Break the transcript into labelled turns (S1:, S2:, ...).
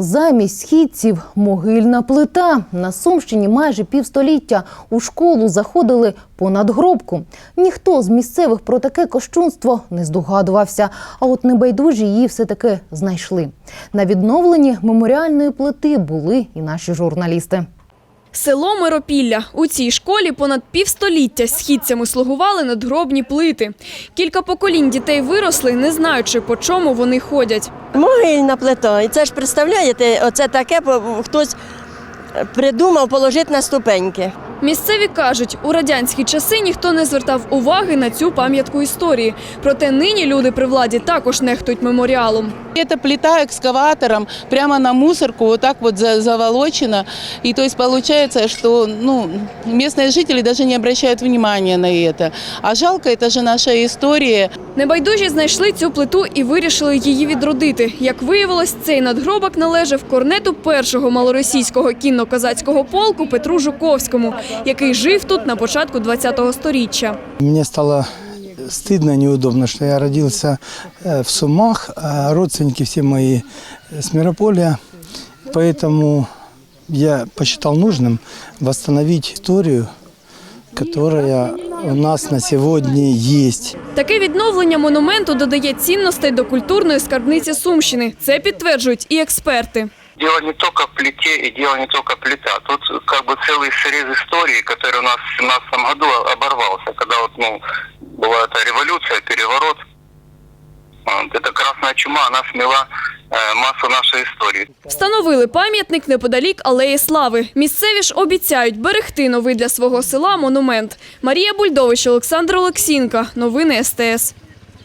S1: Замість східців могильна плита. На Сумщині майже півстоліття у школу заходили понад гробку. Ніхто з місцевих про таке кощунство не здогадувався. А от небайдужі її все-таки знайшли. На відновленні меморіальної плити були і наші журналісти.
S2: Село Миропілля. У цій школі понад півстоліття східцями слугували надгробні плити. Кілька поколінь дітей виросли, не знаючи, по чому вони ходять.
S3: Могильна плита. І це ж представляєте, оце таке хтось придумав положити на ступеньки.
S2: Місцеві кажуть, у радянські часи ніхто не звертав уваги на цю пам'ятку історії. Проте нині люди при владі також нехтують меморіалом.
S4: Эта плита экскаватором прямо на мусорку вот так вот за- заволочена. И то есть получается, что ну, местные жители даже не обращают внимания на это. А жалко, это же наша история.
S2: Небайдужі знайшли цю плиту і вирішили її відродити. Як виявилось, цей надгробок належав корнету першого малоросійського кінно-козацького полку Петру Жуковському, який жив тут на початку ХХ століття.
S5: Мне стало стыдно, неудобно, что я родился э, в Сумах, а родственники все мои с Мирополя. Поэтому я посчитал нужным восстановить историю, которая у нас на сегодня есть.
S2: Таке відновлення монументу додає цінностей до культурної скарбниці Сумщини. Це підтверджують і експерти.
S6: Дело не только в плите и дело не только плита. Тут как бы целый срез истории, который у нас в 17 году оборвался, когда вот, ну, была эта революция, переворот. Вот, эта красная чума, она смела э, массу нашей истории.
S2: Встановили пам'ятник неподалік Алеї Слави. Місцеві ж обіцяють берегти новий для свого села монумент. Марія Бульдович, Олександр Олексінка. Новини СТС.